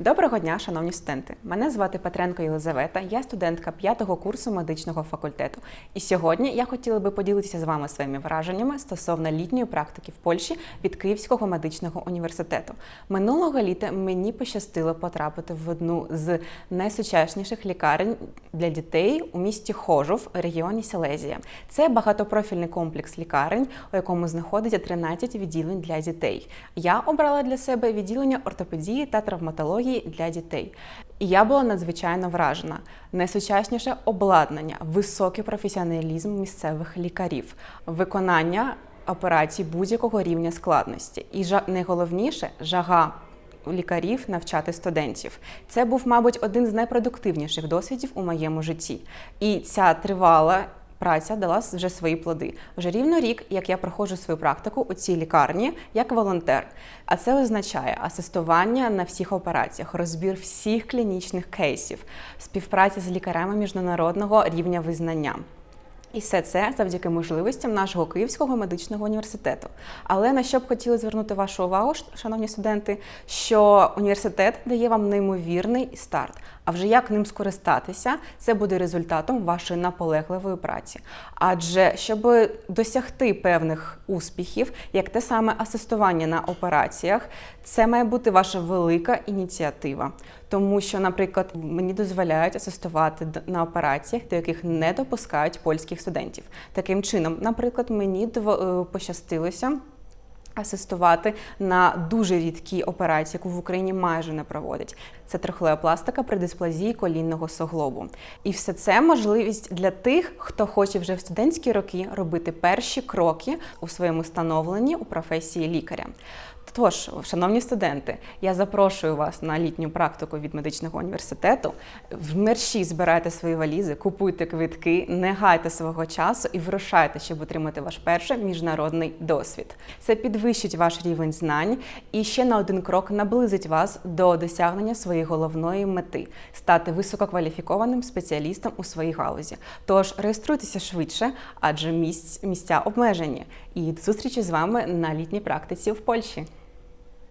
Доброго дня, шановні студенти! Мене звати Петренко Єлизавета, я студентка п'ятого курсу медичного факультету. І сьогодні я хотіла би поділитися з вами своїми враженнями стосовно літньої практики в Польщі від Київського медичного університету. Минулого літа мені пощастило потрапити в одну з найсучасніших лікарень для дітей у місті Хожув, регіоні Сілезія. Це багатопрофільний комплекс лікарень, у якому знаходиться 13 відділень для дітей. Я обрала для себе відділення ортопедії та травматології для дітей. І я була надзвичайно вражена. Найсучасніше обладнання, високий професіоналізм місцевих лікарів, виконання операцій будь-якого рівня складності. І жа- найголовніше жага лікарів навчати студентів. Це був, мабуть, один з найпродуктивніших досвідів у моєму житті. І ця тривала. Праця дала вже свої плоди. Вже рівно рік, як я проходжу свою практику у цій лікарні як волонтер. А це означає асистування на всіх операціях, розбір всіх клінічних кейсів, співпраця з лікарями міжнародного рівня визнання. І все це завдяки можливостям нашого Київського медичного університету. Але на що б хотіли звернути вашу увагу, шановні студенти, що університет дає вам неймовірний старт. А вже як ним скористатися, це буде результатом вашої наполегливої праці. Адже щоб досягти певних успіхів, як те саме асистування на операціях, це має бути ваша велика ініціатива. Тому що, наприклад, мені дозволяють асистувати на операціях, до яких не допускають польських студентів. Таким чином, наприклад, мені е, пощастилося. Асистувати на дуже рідкій операції, яку в Україні майже не проводять. Це трахеопластика при дисплазії колінного суглобу. І все це можливість для тих, хто хоче вже в студентські роки робити перші кроки у своєму становленні у професії лікаря. Тож, шановні студенти, я запрошую вас на літню практику від медичного університету. В мерщі збирайте свої валізи, купуйте квитки, не гайте свого часу і вирушайте, щоб отримати ваш перший міжнародний досвід. Це підвищить ваш рівень знань і ще на один крок наблизить вас до досягнення своєї головної мети стати висококваліфікованим спеціалістом у своїй галузі. Тож реєструйтеся швидше, адже місць, місця обмежені. І до зустрічі з вами на літній практиці в Польщі.